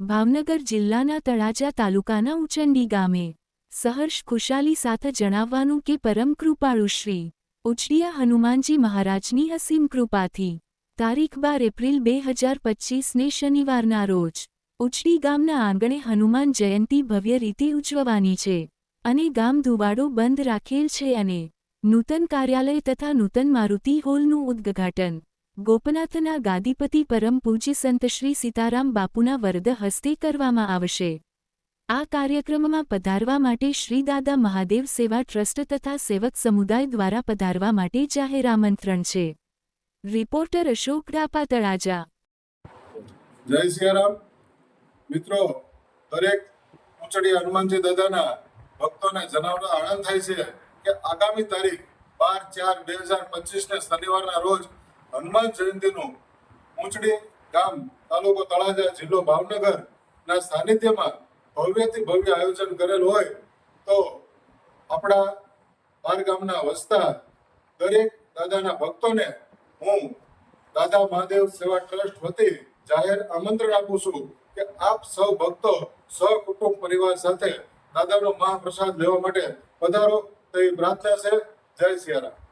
ભાવનગર જિલ્લાના તળાજા તાલુકાના ઉચંડી ગામે સહર્ષ ખુશાલી સાથે જણાવવાનું કે પરમ કૃપાળુ શ્રી ઉચડિયા હનુમાનજી મહારાજની અસીમ કૃપાથી તારીખ બાર એપ્રિલ બે હજાર પચ્ચીસને શનિવારના રોજ ઉચડી ગામના આંગણે હનુમાન જયંતી ભવ્ય રીતે ઉજવવાની છે અને ગામ ધુવાડો બંધ રાખેલ છે અને નૂતન કાર્યાલય તથા નૂતન મારુતિ હોલનું ઉદ્ઘાટન ગોપનાથના ગાદીપતિ પરમ પૂજ્ય સંત શ્રી સીતારામ બાપુના વરદ હસ્તે કરવામાં આવશે. આ કાર્યક્રમમાં પધારવા માટે શ્રી દાદા મહાદેવ સેવા ટ્રસ્ટ તથા સેવક સમુદાય દ્વારા પધારવા માટે જાહેર આમંત્રણ છે. રિપોર્ટર અશોક ડાપા તળાજા જય સિયારામ. મિત્રો, દરેક ઉંચડી હનુમાનજી દાદાના ભક્તોને જણાવવા આનંદ થાય છે કે આગામી તારીખ બાર ચાર બે હજાર પચીસને શનિવારના રોજ હનુમાન જયંતિનું ઊંચડી ગામ તાલુકો તળાજા જિલ્લો ભાવનગર ના સાનિધ્યમાં ભવ્યથી ભવ્ય આયોજન કરેલ હોય તો આપણા બાર ગામના વસતા દરેક દાદાના ભક્તોને હું દાદા મહાદેવ સેવા ટ્રસ્ટ વતી જાહેર આમંત્રણ આપું છું કે આપ સૌ ભક્તો, સહકુટુંબ પરિવાર સાથે દાદાનો મહાપ્રસાદ લેવા માટે પધારો. તેવી પ્રાર્થના છે. જય સિયારામ.